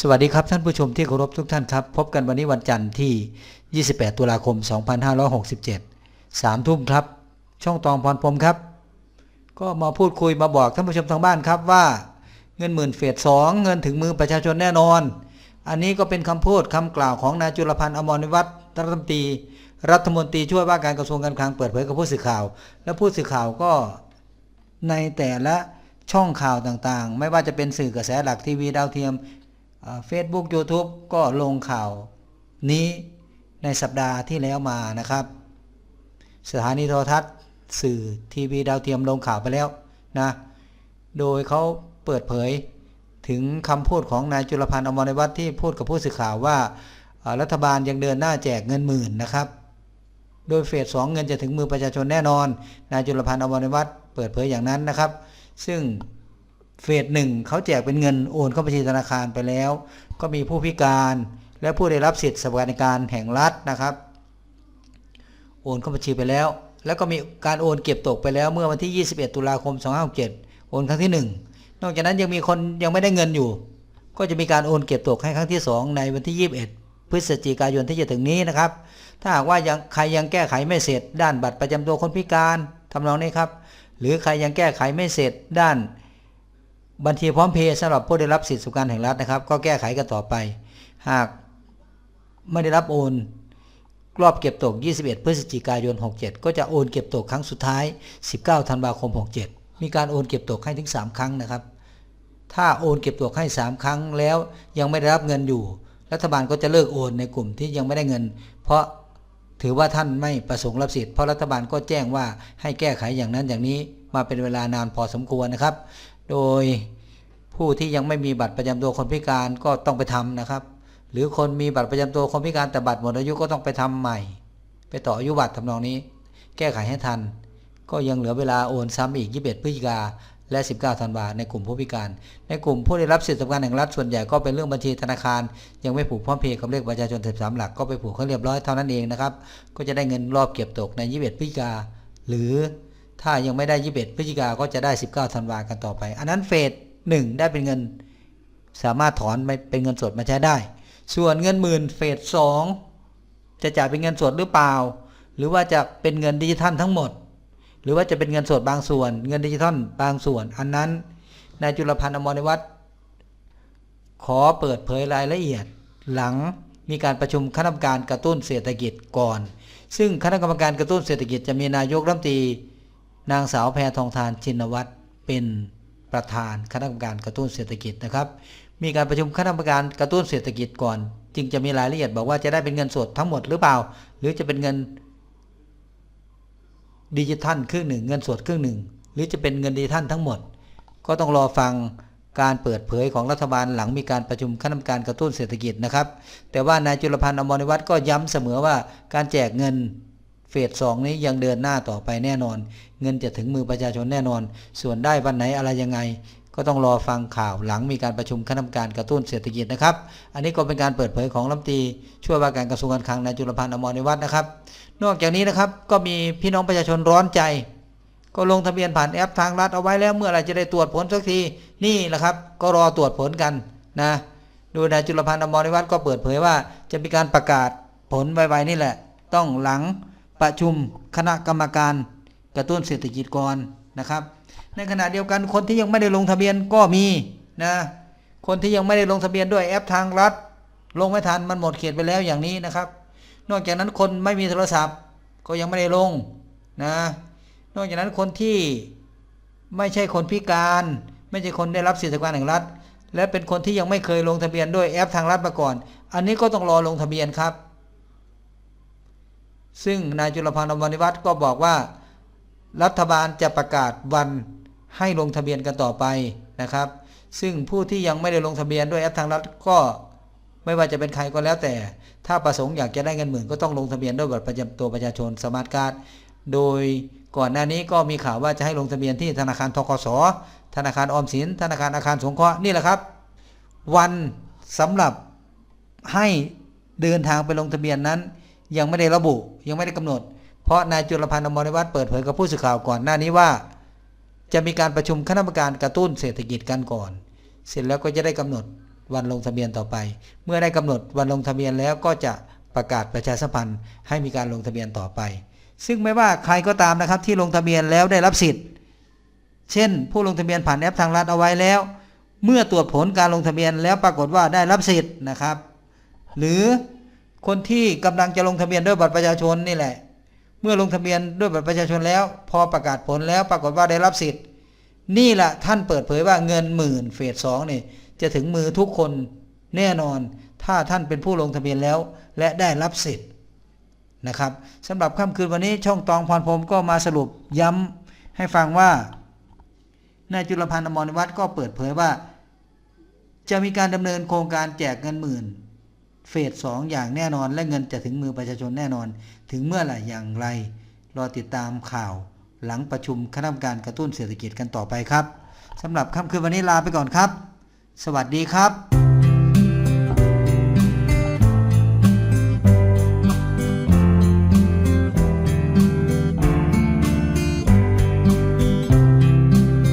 สวัสดีครับท่านผู้ชมที่เคารพทุกท่านครับ พบกันวันนี้วันจันทร์ที่ 28 ตุลาคม 2567 3 ทุ่มครับ ช่องตองพรพรมครับ ก็มาพูดคุยมาบอกท่านผู้ชมทางบ้านครับว่า เงินหมื่นเฟสสองเงินถึงมือประชาชนแน่นอน อันนี้ก็เป็นคำพูดคำกล่าวของนายจุลพันธ์อมรนิวัฒน์รัฐมนตรีรัฐมนตรีช่วยว่าการกระทรวงการคลังเปิดเผยกับผู้สื่อข่าว และผู้สื่อข่าวก็ในแต่ละช่องข่าวต่างๆ ไม่ว่าจะเป็นสื่อกระแสหลักทีวีดาวเทียม เฟซบุ๊กยูทูบก็ลงข่าวนี้ในสัปดาห์ที่แล้วมานะครับ สถานีโทรทัศน์สื่อทีวีดาวเทียมลงข่าวไปแล้วนะ โดยเขาเปิดเผยถึงคำพูดของนายจุลพันธ์อมรวัฒน์ที่พูดกับผู้สื่อข่าวว่ารัฐบาลยังเดินหน้าแจกเงินหมื่นนะครับ โดยเฟสสองเงินจะถึงมือประชาชนแน่นอน นายจุลพันธ์อมรวัฒน์เปิดเผยอย่างนั้นนะครับ ซึ่ง เฟสหนึ่งเขาแจกเป็นเงินโอนเข้าบัญชีธนาคารไปแล้ว ก็มีผู้พิการและผู้ได้รับสิทธิสวัสดิการแห่งรัฐนะครับ โอนเข้าบัญชีไปแล้ว แล้วก็มีการโอนเก็บตกไปแล้วเมื่อวันที่ 21 ตุลาคม 2567 โอนครั้งที่ 1 นอกจากนั้นยังมีคนยังไม่ได้เงินอยู่ ก็จะมีการโอนเก็บตกให้ครั้งที่ 2 ในวันที่ 21 พฤศจิกายนที่จะถึงนี้นะครับ ถ้าหากว่ายังใครยังแก้ไขไม่เสร็จ ด้านบัตรประจำตัวคนพิการทำนองนี้ครับ หรือใครยังแก้ไขไม่เสร็จด้าน บัญชีพร้อมเพย์สำหรับผู้ได้รับสิทธิสุการแห่งรัฐนะครับ ก็แก้ไขกันต่อไป หากไม่ได้รับโอนรอบเก็บตก 21 พฤศจิกายน 67 ก็จะโอนเก็บตกครั้งสุดท้าย 19 ธันวาคม 67 มีการโอนเก็บตกให้ถึง 3 ครั้งนะครับ ถ้าโอนเก็บตกให้ 3 ครั้งแล้วยังไม่ได้รับเงินอยู่ รัฐบาลก็จะเลิกโอนในกลุ่มที่ยังไม่ได้เงิน เพราะถือว่าท่านไม่ประสงค์รับสิทธิ์เพราะรัฐบาลก็แจ้งว่าให้แก้ไขอย่างนั้นอย่างนี้มาเป็นเวลานานพอสมควรนะครับ โดยผู้ที่ยังไม่มีบัตรประจำตัวคนพิการก็ต้องไปทำนะครับ หรือคนมีบัตรประจำตัวคนพิการแต่บัตรหมดอายุก็ต้องไปทำใหม่ ไปต่ออายุบัตรทำนองนี้ แก้ไขให้ทัน ก็ยังเหลือเวลาโอนซ้ำอีก 21พฤศจิกาและ 19 ธันวาในกลุ่มผู้พิการ ในกลุ่มผู้ได้รับสิทธิสวัสดิการแห่งรัฐส่วนใหญ่ก็เป็นเรื่องบัญชีธนาคาร ยังไม่ผูกพร้อมเพย์กับเลขประชาชน13หลักก็ไปผูกเขาเรียบร้อยเท่านั้นเองนะครับ ก็จะได้เงินรอบเก็บตกใน 21พฤศจิกาหรือ ถ้ายังไม่ได้ 21 พฤศจิกาก็จะได้ 19ธันวากันต่อไป อันนั้นเฟสหนึ่งได้เป็นเงินสามารถถอนไปเป็นเงินสดมาใช้ได้ ส่วนเงินหมื่นเฟสสองจะจ่ายเป็นเงินสดหรือเปล่า หรือว่าจะเป็นเงินดิจิทัลทั้งหมด หรือว่าจะเป็นเงินสดบางส่วน เงินดิจิทัลบางส่วน อันนั้นนายจุลพันธ์อมรวัฒน์ขอเปิดเผยรายละเอียด หลังมีการประชุมคณะกรรมการกระตุ้นเศรษฐกิจก่อน ซึ่งคณะกรรมการกระตุ้นเศรษฐกิจจะมีนายกรัฐมนตรี นางสาวแพทองทานชินวัตรเป็นประธานคณะกรรมการกระตุ้นเศรษฐกิจนะครับ มีการประชุมคณะกรรมการกระตุ้นเศรษฐกิจก่อน จึงจะมีรายละเอียดบอกว่าจะได้เป็นเงินสดทั้งหมดหรือเปล่า หรือจะเป็นเงินดิจิทัลครึ่งหนึ่งเงินสดครึ่งหนึ่งหรือจะเป็นเงินดิจิทัลทั้งหมด ก็ต้องรอฟังการเปิดเผยของรัฐบาลหลังมีการประชุมคณะกรรมการกระตุ้นเศรษฐกิจนะครับ แต่ว่านายจุลพันธ์อมรนิวัฒน์ก็ย้ำเสมอว่าการแจกเงิน เฟสสองนี้ยังเดินหน้าต่อไปแน่นอน เงินจะถึงมือประชาชนแน่นอน ส่วนได้วันไหนอะไรยังไง ก็ต้องรอฟังข่าวหลังมีการประชุมคณะกรรมการกระตุ้นเศรษฐกิจนะครับ อันนี้ก็เป็นการเปิดเผยของรัฐมนตรีช่วยว่าการกระทรวงการคลังนายจุลพันธ์อมรนิวัฒน์นะครับ นอกจากนี้นะครับก็มีพี่น้องประชาชนร้อนใจ ก็ลงทะเบียนผ่านแอปทางรัฐเอาไว้แล้วเมื่อไรจะได้ตรวจผลสักทีนี่แหละครับ ก็รอตรวจผลกันนะโดยนายจุลพันธ์อมรนิวัฒน์ก็เปิดเผยว่าจะมีการประกาศผลไวๆนี่แหละ ต้องหลัง ประชุมคณะกรรมการกระตุ้นเศรษฐกิจก่อนนะครับ ในขณะเดียวกันคนที่ยังไม่ได้ลงทะเบียนก็มีนะคนที่ยังไม่ได้ลงทะเบียนด้วยแอปทางรัฐ ลงไม่ทันมันหมดเขตไปแล้วอย่างนี้นะครับ นอกจากนั้นคนไม่มีโทรศัพท์ ก็ยังไม่ได้ลงนะนอกจากนั้นคนที่ไม่ใช่คนพิการ ไม่ใช่คนได้รับสิทธิการแห่งรัฐ และเป็นคนที่ยังไม่เคยลงทะเบียนด้วยแอปทางรัฐมาก่อน อันนี้ก็ต้องรอลงทะเบียนครับ ซึ่งนายจุลพันธ์อมรนิวัฒน์ก็บอกว่า รัฐบาลจะประกาศวันให้ลงทะเบียนกันต่อไปนะครับ ซึ่งผู้ที่ยังไม่ได้ลงทะเบียนด้วยแอปทางรัฐก็ไม่ว่าจะเป็นใครก็แล้วแต่ ถ้าประสงค์อยากจะได้เงินหมื่นก็ต้องลงทะเบียนด้วยบัตรประจำตัวประชาชนสมาร์ทการ์ดโดยก่อนหน้านี้ก็มีข่าวว่าจะให้ลงทะเบียนที่ธนาคารทกสธนาคารออมสิน ธนาคารอาคารสงเคราะห์นี่แหละครับ วันสำหรับให้เดินทางไปลงทะเบียนนั้น ยังไม่ได้ระบุยังไม่ได้กำหนด เพราะนายจุลพันธ์อมรวัฒน์เปิดเผยกับผู้สื่อข่าวก่อนหน้านี้ว่า จะมีการประชุมคณะกรรมการกระตุ้นเศรษฐกิจกันก่อน เสร็จแล้วก็จะได้กำหนดวันลงทะเบียนต่อไป เมื่อได้กำหนดวันลงทะเบียนแล้วก็จะประกาศประชาสัมพันธ์ให้มีการลงทะเบียนต่อไป ซึ่งไม่ว่าใครก็ตามนะครับที่ลงทะเบียนแล้วได้รับสิทธิ์ เช่น ผู้ลงทะเบียนผ่านแอปทางรัฐเอาไว้แล้ว เมื่อตรวจผลการลงทะเบียนแล้วปรากฏว่าได้รับสิทธิ์นะครับ หรือ คนที่กำลังจะลงทะเบียนด้วยบัตรประชาชนนี่แหละ เมื่อลงทะเบียนด้วยบัตรประชาชนแล้ว พอประกาศผลแล้วปรากฏว่าได้รับสิทธิ์ นี่แหละท่านเปิดเผยว่าเงินหมื่นเฟสสองนี่จะถึงมือทุกคนแน่นอน ถ้าท่านเป็นผู้ลงทะเบียนแล้ว และได้รับสิทธิ์นะครับสำหรับค่ำคืนวันนี้ช่องตองพรพรมก็มาสรุปย้ำให้ฟังว่านายจุลพันธ์อมรวัฒน์ก็เปิดเผยว่า จะมีการดำเนินโครงการแจกเงินหมื่น เฟสสองอย่างแน่นอน และเงินจะถึงมือประชาชนแน่นอน ถึงเมื่อไหร่อย่างไร รอติดตามข่าวหลังประชุมคณะกรรมการกระตุ้นเศรษฐกิจกันต่อไปครับสำหรับค่ำคืนวันนี้ลาไปก่อนครับ สวัสดีครับ